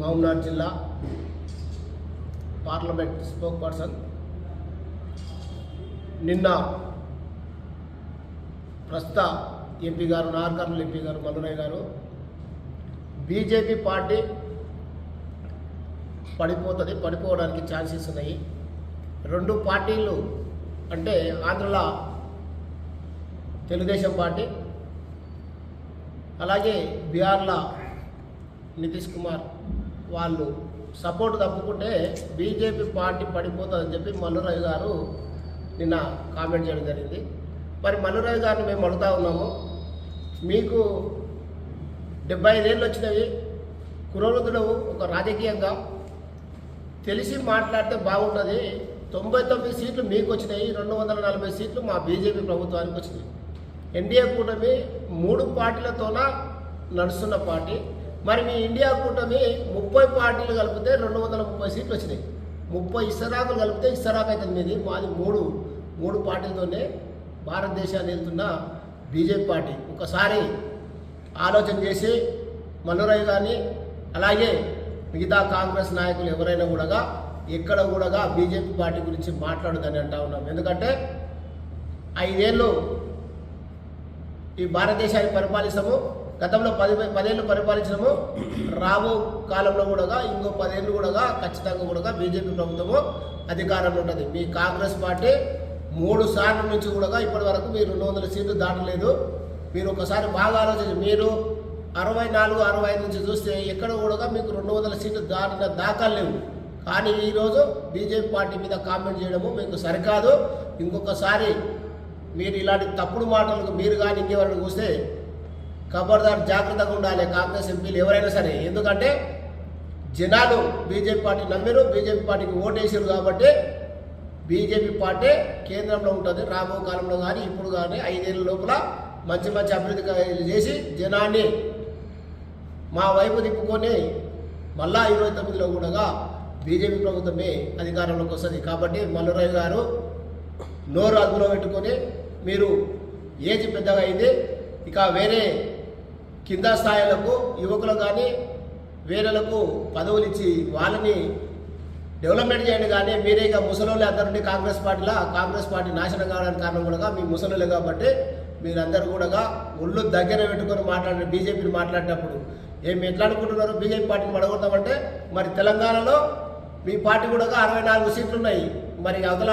మహబూబ్నగర్ జిల్లా parliament spoke person. నిన్న ప్రస్తుత ఎంపీ గారు నార్కర్ల ఎంపీ గారు మధురయ్య గారు బీజేపీ పార్టీ పడిపోతుంది పడిపోవడానికి ఛాన్సెస్ ఉన్నాయి. రెండు పార్టీలు అంటే ఆంధ్రలో తెలుగుదేశం పార్టీ అలాగే బీహార్లో నితీష్ కుమార్ వాళ్ళు సపోర్ట్ తప్పుకుంటే బీజేపీ పార్టీ పడిపోతుందని చెప్పి మల్లురాజు గారు నిన్న కామెంట్ చేయడం జరిగింది. మరి మల్లురాజు గారిని మేము అడుగుతా ఉన్నాము. మీకు డెబ్బై ఐదేళ్ళు వచ్చినవి కురవృద్ధుడు ఒక రాజకీయంగా తెలిసి మాట్లాడితే బాగుంటుంది. తొంభై తొమ్మిది సీట్లు మీకు వచ్చినాయి రెండు వందల నలభై సీట్లు మా బీజేపీ ప్రభుత్వానికి వచ్చినాయి. ఎన్డీఏ కూటమి మూడు పార్టీలతోన నడుస్తున్న పార్టీ. మరి మీ ఇండియా కూటమి ముప్పై పార్టీలు కలిపితే రెండు వందల ముప్పై సీట్లు వచ్చినాయి. ముప్పై ఇసరాకులు కలిపితే ఇస్తరాకు అవుతుంది మీది మాది మూడు. మూడు పార్టీలతోనే భారతదేశాన్ని వెళ్తున్న బీజేపీ పార్టీ. ఒకసారి ఆలోచన చేసి మల్లురయ్య కానీ అలాగే మిగతా కాంగ్రెస్ నాయకులు ఎవరైనా కూడా ఎక్కడ కూడా బీజేపీ పార్టీ గురించి మాట్లాడదని అంటా ఉన్నాం. ఎందుకంటే ఐదేళ్ళు ఈ భారతదేశాన్ని పరిపాలిస్తాము. గతంలో పది పదేళ్ళు పరిపాలించడము రాబో కాలంలో కూడా ఇంకో పదేళ్ళు కూడా ఖచ్చితంగా కూడా బీజేపీ ప్రభుత్వము అధికారంలో ఉంటుంది. మీ కాంగ్రెస్ పార్టీ మూడు సార్లు నుంచి కూడా ఇప్పటి వరకు మీరు రెండు వందల సీట్లు దాటలేదు. మీరు ఒకసారి బాగా ఆలోచించి మీరు అరవై నాలుగు అరవై ఐదు నుంచి చూస్తే ఎక్కడ కూడా మీకు రెండు వందల సీట్లు దాటిన దాఖలు లేవు. కానీ ఈరోజు బీజేపీ పార్టీ మీద కామెంట్ చేయడము మీకు సరికాదు. ఇంకొకసారి మీరు ఇలాంటి తప్పుడు మాటలకు మీరు కానీ ఇంకెవరైనా చూస్తే ఖబర్దార్ జాగ్రత్తగా ఉండాలి. కాంగ్రెస్ ఎంపీలు ఎవరైనా సరే. ఎందుకంటే జనాలు బీజేపీ పార్టీ నమ్మిరు. బీజేపీ పార్టీకి ఓటేసారు కాబట్టి బీజేపీ పార్టీ కేంద్రంలో ఉంటుంది. రాబో కాలంలో కానీ ఇప్పుడు కానీ ఐదేళ్ళ లోపల మంచి మంచి అభివృద్ధి చేసి జనాన్ని మా వైపు తిప్పుకొని మళ్ళా ఇరవై తొమ్మిదిలో కూడా బీజేపీ ప్రభుత్వమే అధికారంలోకి వస్తుంది. కాబట్టి మల్లురాయ్ గారు నోరు అదుపులో పెట్టుకొని మీరు ఏజ్ పెద్దగా అయింది ఇక వేరే కింద స్థాయిలకు యువకులు కానీ వేరేలకు పదవులు ఇచ్చి వాళ్ళని డెవలప్మెంట్ చేయండి కానీ మీరే ఇక ముసలోళ్ళు అందరుండి కాంగ్రెస్ పార్టీలో కాంగ్రెస్ పార్టీ నాశనం కావడానికి కారణం కూడా మీ ముసలోళ్ళు కాబట్టి మీరందరూ కూడా ఒళ్ళు దగ్గర పెట్టుకొని మాట్లాడిన బీజేపీని మాట్లాడేటప్పుడు ఏం ఎట్లా అనుకుంటున్నారు బీజేపీ పార్టీని పడగొడతామంటే మరి తెలంగాణలో మీ పార్టీ కూడా అరవై నాలుగు సీట్లు ఉన్నాయి మరి అవతల